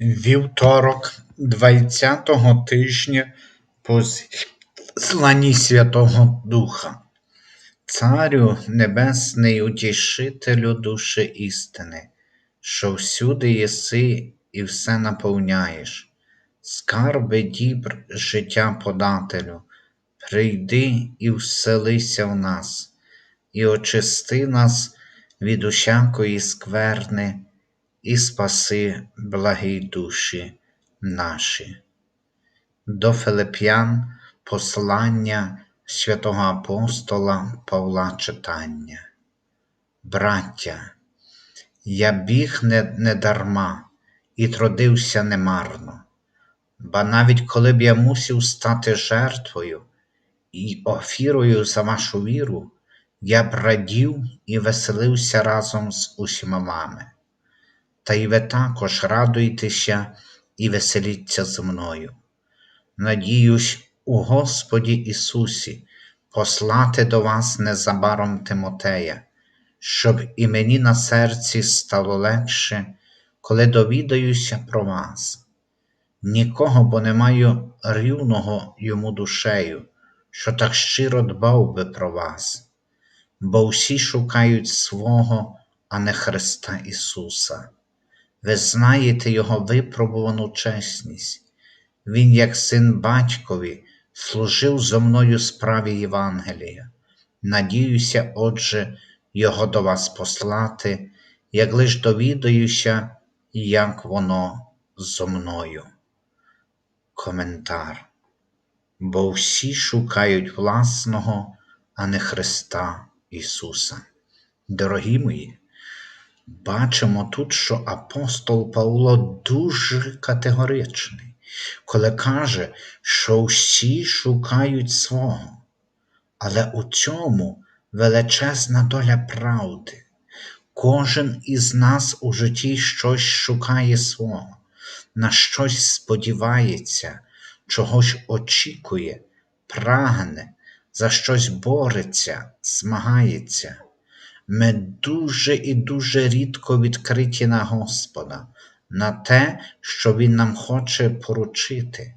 Вівторок двадцятого тижня по зланні Святого Духа, Царю Небесний, утішителю душі істини, що всюди єси і все наповняєш, скарби дібр життя подателю, прийди і вселися в нас, і очисти нас від усякої скверни і спаси благі душі наші. До Филип'ян послання святого апостола Павла читання. Браття, я біг не, не дарма і трудився немарно, ба навіть коли б я мусив стати жертвою і офірою за вашу віру, я б радів і веселився разом з усіма вами. Та й ви також радуйтеся і веселіться зі мною. Надіюсь у Господі Ісусі послати до вас незабаром Тимотея, щоб і мені на серці стало легше, коли довідаюся про вас. Нікого, бо не маю рівного йому душею, що так щиро дбав би про вас, бо всі шукають свого, а не Христа Ісуса. Ви знаєте Його випробувану чесність. Він, як син батькові, служив зо мною справі Євангелія. Надіюся, отже, Його до вас послати, як лиш довідаюся, як воно зо мною. Коментар. Бо всі шукають власного, а не Христа Ісуса. Дорогі мої, Бачимо тут, що апостол Павло дуже категоричний, коли каже, що всі шукають свого, але у цьому величезна доля правди. Кожен із нас у житті щось шукає свого, на щось сподівається, чогось очікує, прагне, за щось бореться, змагається. Ми дуже і дуже рідко відкриті на Господа, на те, що Він нам хоче поручити,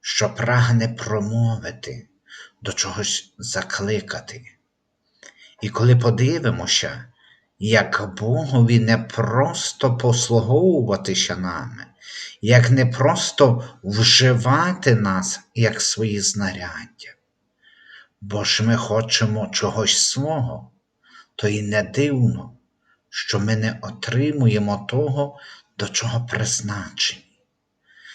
що прагне промовити, до чогось закликати. І коли подивимося, як Богові не просто послуговуватися нами, як не просто вживати нас як свої знаряддя, бо ж ми хочемо чогось свого то й не дивно, що ми не отримуємо того, до чого призначені.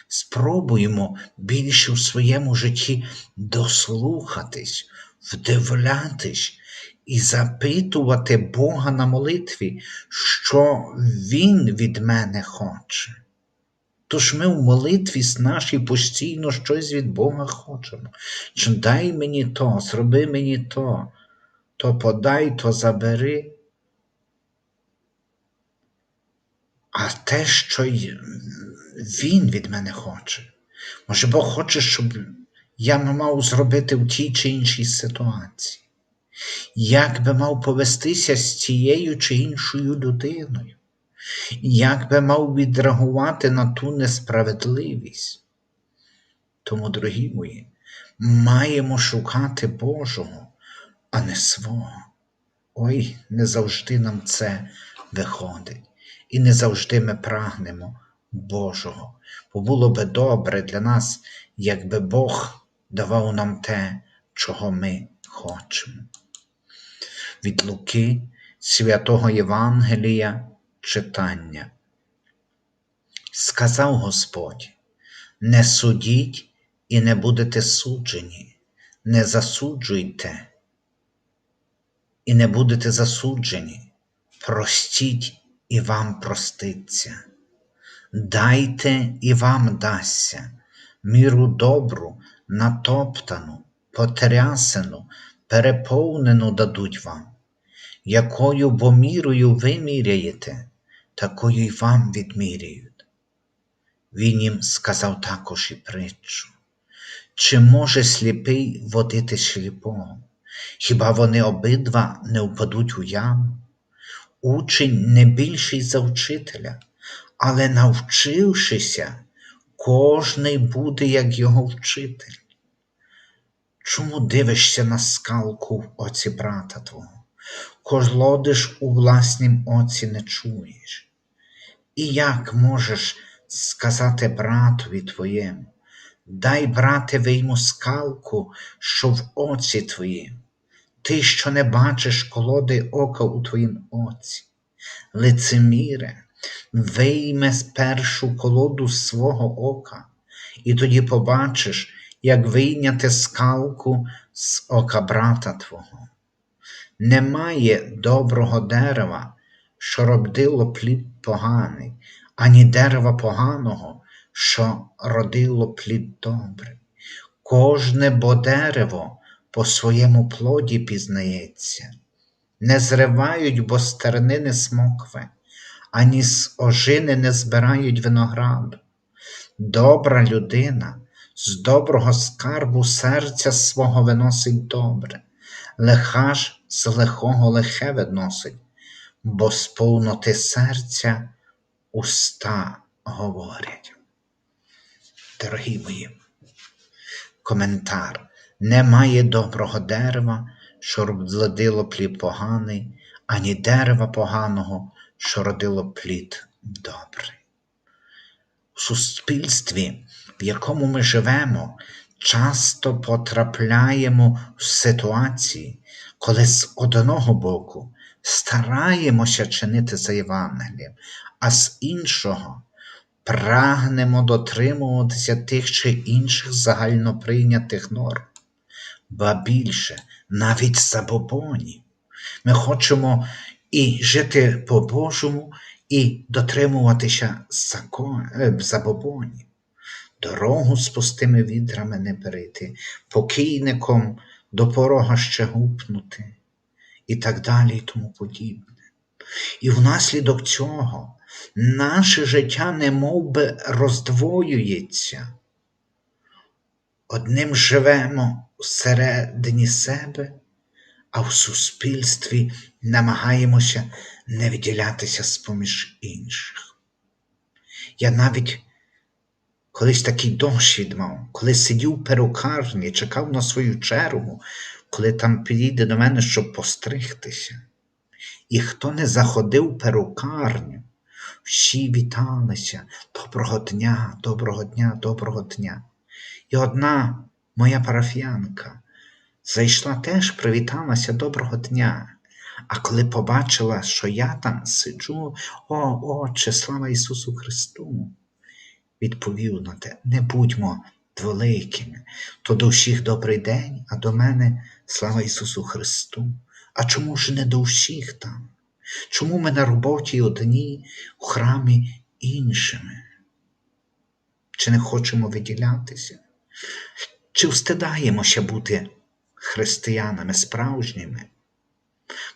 Спробуємо більше в своєму житті дослухатись, вдивлятись і запитувати Бога на молитві, що Він від мене хоче. Тож ми в молитві нашій постійно щось від Бога хочемо. Чи дай мені то, зроби мені то то подай, то забери. А те, що він від мене хоче, може Бог хоче, щоб я мав зробити в тій чи іншій ситуації, як би мав повестися з цією чи іншою людиною, як би мав відреагувати на ту несправедливість. Тому, дорогі мої, маємо шукати Божого а не свого. Ой, не завжди нам це виходить. І не завжди ми прагнемо Божого. Бо було би добре для нас, якби Бог давав нам те, чого ми хочемо. Від Луки святого Євангелія читання. Сказав Господь: не судіть і не будете суджені, не засуджуйте і не будете засуджені, простіть і вам проститься, дайте і вам дасться міру добру, натоптану, потрясену, переповнену дадуть вам, якою бо мірою ви міряєте, такою й вам відміряють. Він їм сказав також і притчу. Чи може сліпий водити сліпого? Хіба вони обидва не впадуть у яму? Учень не більший за вчителя, але навчившися, кожний буде як його вчитель. Чому дивишся на скалку в оці брата твого, колодиш у власнім оці не чуєш? І як можеш сказати братові твоєму, дай, брате, вийму скалку, що в оці твоїм, ти, що не бачиш колоди ока у твоїм оці, лицеміре, вийме спершу колоду з свого ока, і тоді побачиш, як вийняти скалку з ока брата твого. Немає доброго дерева, що родило плід поганий, ані дерева поганого, що родило плід добрий. Кожне бо дерево по своєму плоді пізнається, не зривають бо стернини смокви, ані з ожини не збирають винограду. Добра людина з доброго скарбу серця свого виносить добре, лиха ж з лихого лихе виносить, бо з повноти серця уста говорять. Дорогі мої, коментар. Немає доброго дерева, що родило плід поганий, ані дерева поганого, що родило плід добрий. У суспільстві, в якому ми живемо, часто потрапляємо в ситуації, коли з одного боку стараємося чинити за Євангелієм, а з іншого прагнемо дотримуватися тих чи інших загальноприйнятих норм, ба більше навіть забобонів. Ми хочемо і жити по-божому, і дотримуватися закон, е, забобонів. Дорогу з пустими відрами не перейти, покійником до порога ще гупнути, і так далі, і тому подібне. І внаслідок цього наше життя не би роздвоюється. Одним живемо всередині себе, а в суспільстві намагаємося не виділятися з поміж інших. Я навіть колись такий досвід мав, коли сидів в перукарні, чекав на свою чергу, коли там підійде до мене, щоб постригтися. І хто не заходив в перукарню, всі віталися доброго дня, доброго дня, доброго дня. І одна моя парафіянка зайшла теж, привіталася доброго дня. А коли побачила, що я там сиджу, о, Отче, слава Ісусу Христу, відповів на те, не будьмо дволикими, то до всіх добрий день, а до мене слава Ісусу Христу. А чому ж не до всіх там? Чому ми на роботі одні, у храмі іншими? Чи не хочемо виділятися? Чи встидаємося бути християнами справжніми?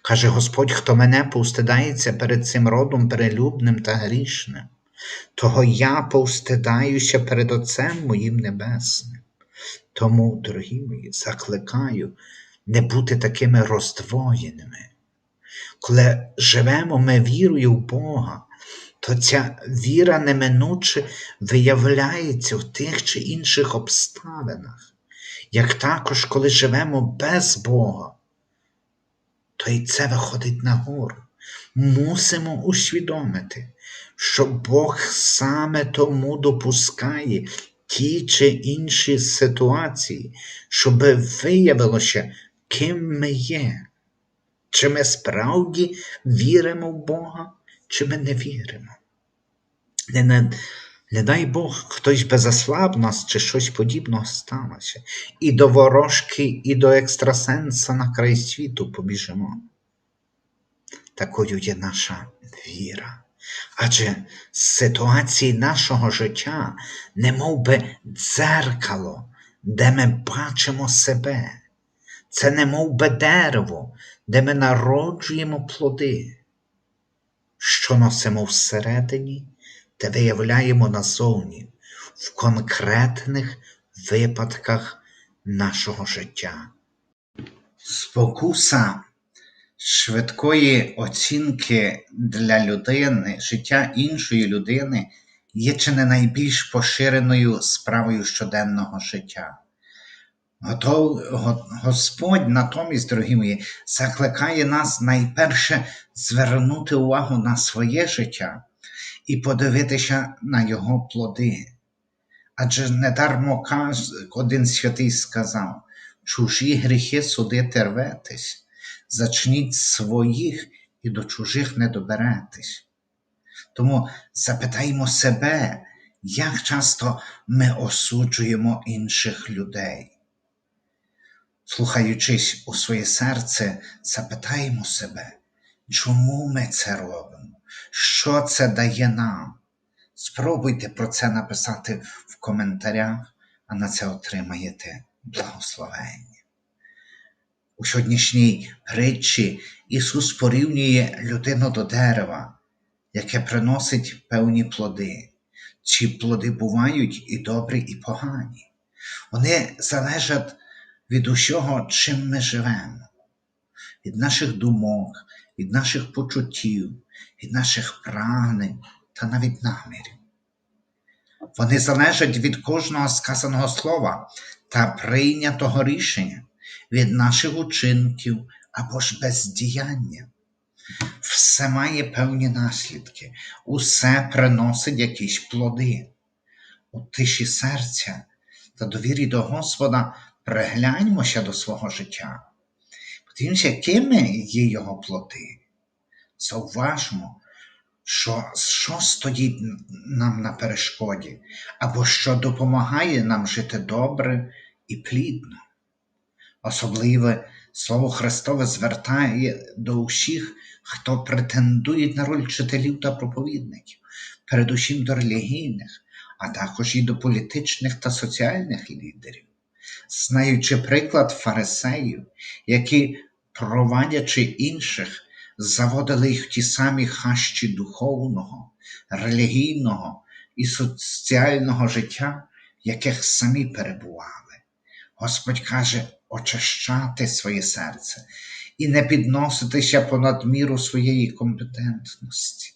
Каже Господь, хто мене повстидається перед цим родом перелюбним та грішним, того я повстидаюся перед Отцем моїм Небесним. Тому, дорогі мої, закликаю не бути такими роздвоєними. Коли живемо ми вірою в Бога, то ця віра неминуче виявляється в тих чи інших обставинах, як також, коли живемо без Бога, то й це виходить нагору. Мусимо усвідомити, що Бог саме тому допускає ті чи інші ситуації, щоб виявилося, ким ми є. Чи ми справді віримо в Бога, чи ми не віримо? Не, не, дай Бог, хтось би заслаб нас чи щось подібного сталося. І до ворожки, і до екстрасенса на край світу побіжимо. Такою є наша віра. Адже з ситуації нашого життя, не би дзеркало, де ми бачимо себе. Це не би дерево, де ми народжуємо плоди, що носимо всередині та виявляємо назовні в конкретних випадках нашого життя. Спокуса швидкої оцінки для людини, життя іншої людини є чи не найбільш поширеною справою щоденного життя. Готов, го- Господь натомість, дорогі мої, закликає нас найперше звернути увагу на своє життя і подивитися на його плоди. Адже недармо один святий сказав, чужі гріхи судити рветесь, зачніть своїх і до чужих не доберетесь. Тому запитаймо себе, як часто ми осуджуємо інших людей. Слухаючись у своє серце, запитаємо себе, чому ми це робимо? Що це дає нам? Спробуйте про це написати в коментарях, а на це отримаєте благословення. У сьогоднішній притчі Ісус порівнює людину до дерева, яке приносить певні плоди. Ці плоди бувають і добрі, і погані. Вони залежать від усього, чим ми живемо, від наших думок, від наших почуттів, від наших прагнень та навіть намірів. Вони залежать від кожного сказаного слова та прийнятого рішення, від наших учинків або ж бездіяння. Все має певні наслідки, усе приносить якісь плоди. У тиші серця та довірі до Господа пригляньмося до свого життя. Подивімося, якими є його плоди. Зауважмо, що, що стоїть нам на перешкоді, або що допомагає нам жити добре і плідно. Особливе Слово Христове звертає до усіх, хто претендує на роль вчителів та проповідників, передусім до релігійних, а також і до політичних та соціальних лідерів, знаючи приклад фарисеїв, які, провадячи інших, заводили їх ті самі хащі духовного, релігійного і соціального життя, в яких самі перебували. Господь каже очищати своє серце і не підноситися понад міру своєї компетентності.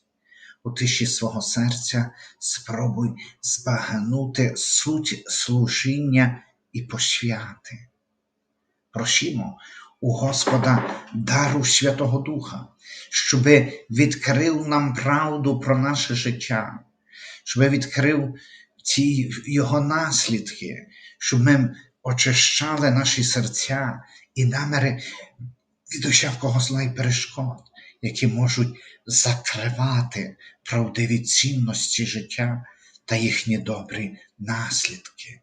У тиші свого серця спробуй збагнути суть служіння і посвяти. Просімо у Господа дару Святого Духа, щоб відкрив нам правду про наше життя, щоб відкрив ці його наслідки, щоб ми очищали наші серця і наміри від усякого зла і перешкод, які можуть закривати правдиві цінності життя та їхні добрі наслідки.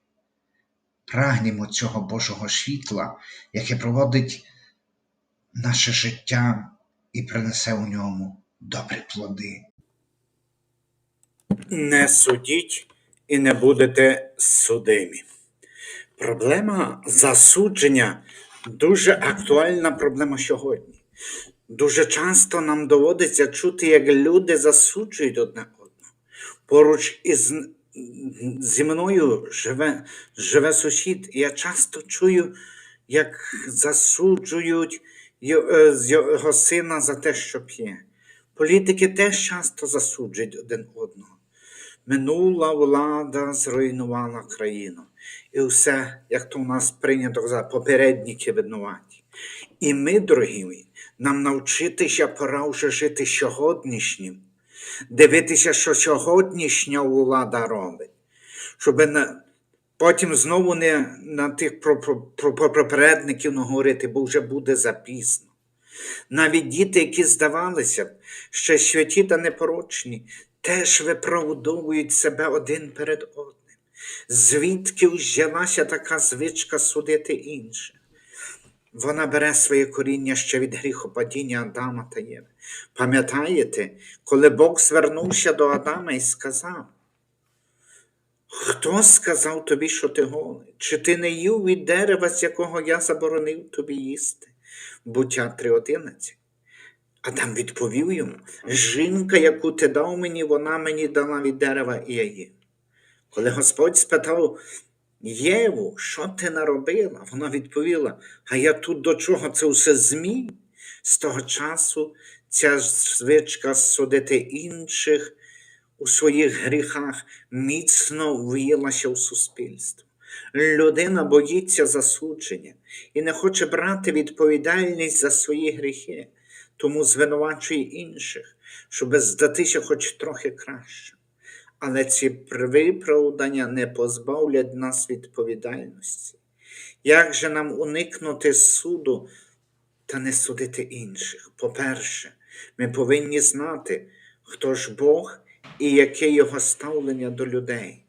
Прагнімо цього Божого світла, яке проводить наше життя і принесе у ньому добрі плоди. Не судіть і не будете судимі. Проблема засудження дуже актуальна проблема сьогодні. Дуже часто нам доводиться чути, як люди засуджують одне одного. Поруч із зі мною живе, живе сусід, я часто чую, як засуджують з його сина за те, що п'є. Політики теж часто засуджують один одного. Минула влада зруйнувала країну. І все, як то у нас прийнято казати, попередники винуваті. І ми, дорогі мої, нам навчитися пора вже жити сьогоднішнім, дивитися, що сьогоднішня влада робить, щоб потім знову не на тих попередників наговорити, бо вже буде запізно. Навіть діти, які здавалися ще святі та непорочні, теж виправдовують себе один перед одним. Звідки взялася така звичка судити інших? Вона бере своє коріння ще від гріхопадіння Адама та Єви. Пам'ятаєте, коли Бог звернувся до Адама і сказав, Хто сказав тобі, що ти голий? Чи ти не їв від дерева, з якого я заборонив тобі їсти? Буття 3.11. Адам відповів йому: Жінка, яку ти дав мені, вона мені дала від дерева і я їв. Коли Господь спитав Єву, що ти наробила? Вона відповіла: А я тут до чого це все змій? З того часу ця звичка судити інших у своїх гріхах міцно виїлася в суспільство. Людина боїться засудження і не хоче брати відповідальність за свої гріхи, тому звинувачує інших, щоб здатися хоч трохи краще. Але ці виправдання не позбавлять нас відповідальності. Як же нам уникнути суду та не судити інших? По-перше, ми повинні знати, хто ж Бог і яке його ставлення до людей.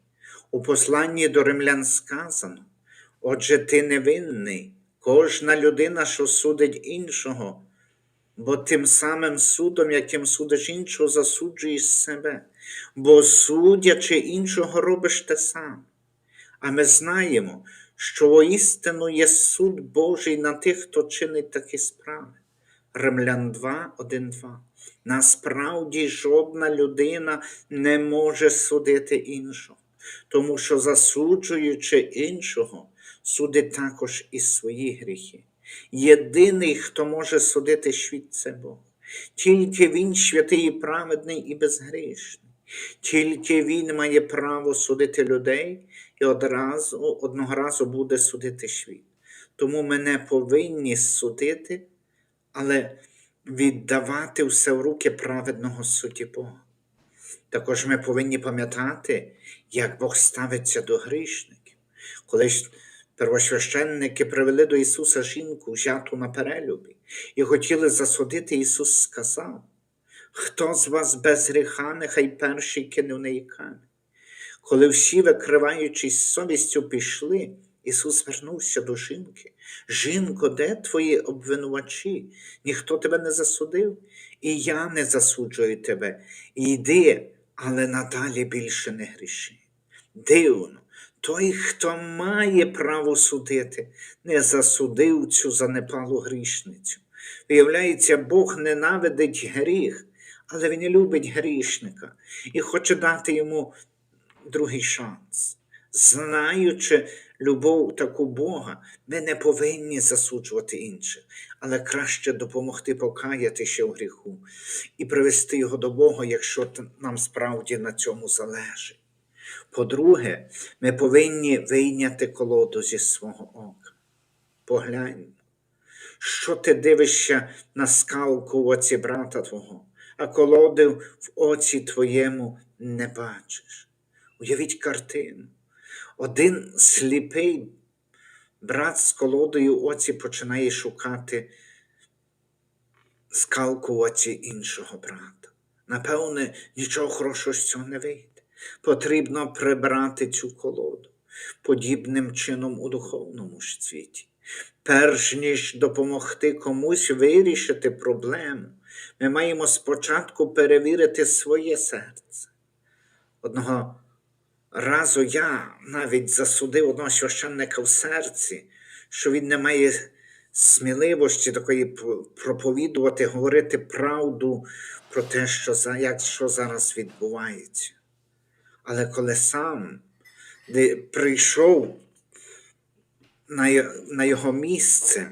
У посланні до римлян сказано: Отже, ти невинний, кожна людина, що судить іншого, бо тим самим судом, яким судиш іншого, засуджуєш себе, бо судячи іншого, робиш те саме. А ми знаємо, що воістину є суд Божий на тих, хто чинить такі справи. Римлян 2, 1, 2. Насправді жодна людина не може судити іншого, тому що засуджуючи іншого, судить також і свої гріхи. Єдиний, хто може судити світ, це Бог. Тільки Він святий і праведний і безгрішний. Тільки Він має право судити людей і одразу, одного разу буде судити світ. Тому ми не повинні судити, але віддавати все в руки праведного судді Бога. Також ми повинні пам'ятати, як Бог ставиться до грішників. Колись первосвященники привели до Ісуса жінку, взяту на перелюбі, і хотіли засудити, Ісус сказав, хто з вас без гріха, нехай перший кине в неї камінь. Коли всі, викриваючись совістю, пішли, Ісус звернувся до жінки. Жінко, де твої обвинувачі? Ніхто тебе не засудив, і я не засуджую тебе. Йди, але надалі більше не гріши. Дивно, той, хто має право судити, не засудив цю занепалу грішницю. Виявляється, Бог ненавидить гріх, але Він любить грішника і хоче дати йому другий шанс. Знаючи любов таку Бога, ми не повинні засуджувати інших, але краще допомогти покаятися в гріху і привести його до Бога, якщо нам справді на цьому залежить. По-друге, ми повинні вийняти колоду зі свого ока. Погляньмо, що ти дивишся на скалку в оці брата твого, а колоди в оці твоєму не бачиш. Уявіть картину. Один сліпий брат з колодою оці починає шукати скалку оці іншого брата. Напевне, нічого хорошого з цього не вийде. Потрібно прибрати цю колоду подібним чином у духовному світі. Перш ніж допомогти комусь вирішити проблему, ми маємо спочатку перевірити своє серце. Одного разу я навіть засудив одного священника в серці, що він не має сміливості такої проповідувати, говорити правду про те, що, як, що зараз відбувається. Але коли сам прийшов на, його місце,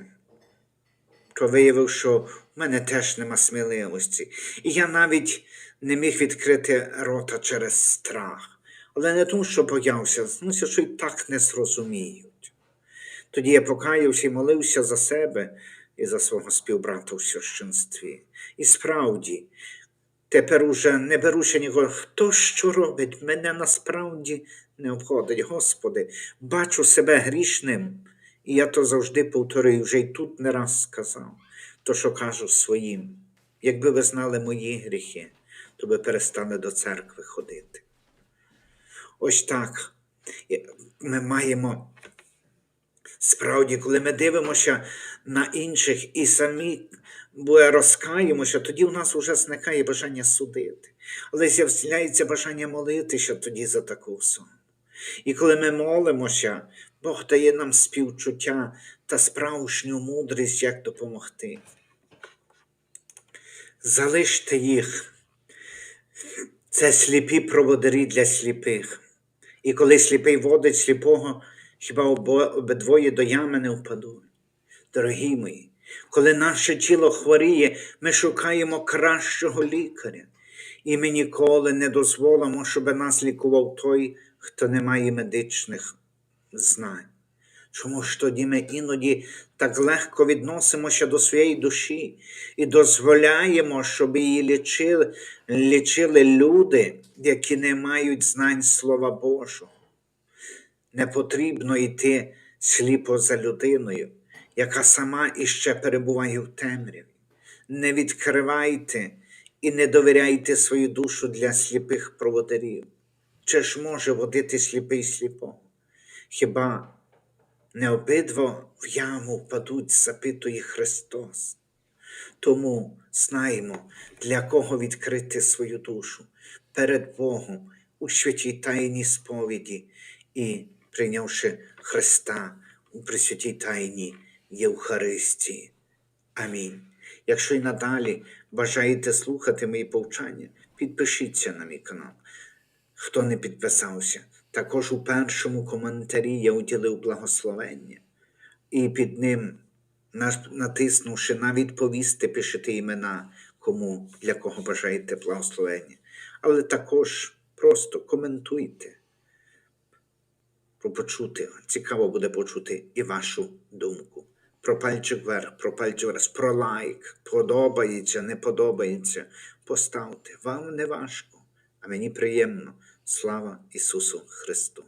то виявив, що в мене теж нема сміливості. І я навіть не міг відкрити рота через страх. Але не тому, що боявся, ну, що і так не зрозуміють. Тоді я покаявся і молився за себе і за свого співбрата у священстві. І справді, тепер уже не беруся нікого, хто що робить, мене насправді не обходить. Господи, бачу себе грішним, і я то завжди повторюю, вже й тут не раз сказав, то, що кажу своїм. Якби ви знали мої гріхи, то би перестали до церкви ходити. Ось так ми маємо справді, коли ми дивимося на інших і самі розкаємося, тоді у нас вже зникає бажання судити. Але з'являється бажання молитися тоді за таку особу. І коли ми молимося, Бог дає нам співчуття та справжню мудрість, як допомогти. Залиште їх. Це сліпі проводарі для сліпих. І коли сліпий водить сліпого, хіба обидвоє до ями не впадуть. Дорогі мої, Коли наше тіло хворіє, ми шукаємо кращого лікаря. І ми ніколи не дозволимо, щоб нас лікував той, хто не має медичних знань. Чому ж тоді ми іноді так легко відносимося до своєї душі і дозволяємо, щоб її лічили, лічили люди, які не мають знань Слова Божого. Не потрібно йти сліпо за людиною, яка сама іще перебуває в темряві. Не відкривайте і не довіряйте свою душу для сліпих проводарів. Чи ж може водити сліпий сліпого? Хіба не обидва в яму впадуть, запитує Христос. Тому знаємо, для кого відкрити свою душу перед Богом у святій тайній сповіді і прийнявши Христа у присвятій тайні Євхаристії. Амінь. Якщо й надалі бажаєте слухати мої повчання, підпишіться на мій канал. Хто не підписався, також у першому коментарі я уділив благословення. І під ним, натиснувши на відповісти, пишете імена, кому для кого бажаєте благословення. Але також просто коментуйте. Про почути. Цікаво буде почути і вашу думку. Про пальчик вверх, про пальчик вверх, про лайк, подобається, не подобається. Поставте. Вам не важко, а мені приємно. Слава Ісусу Христу!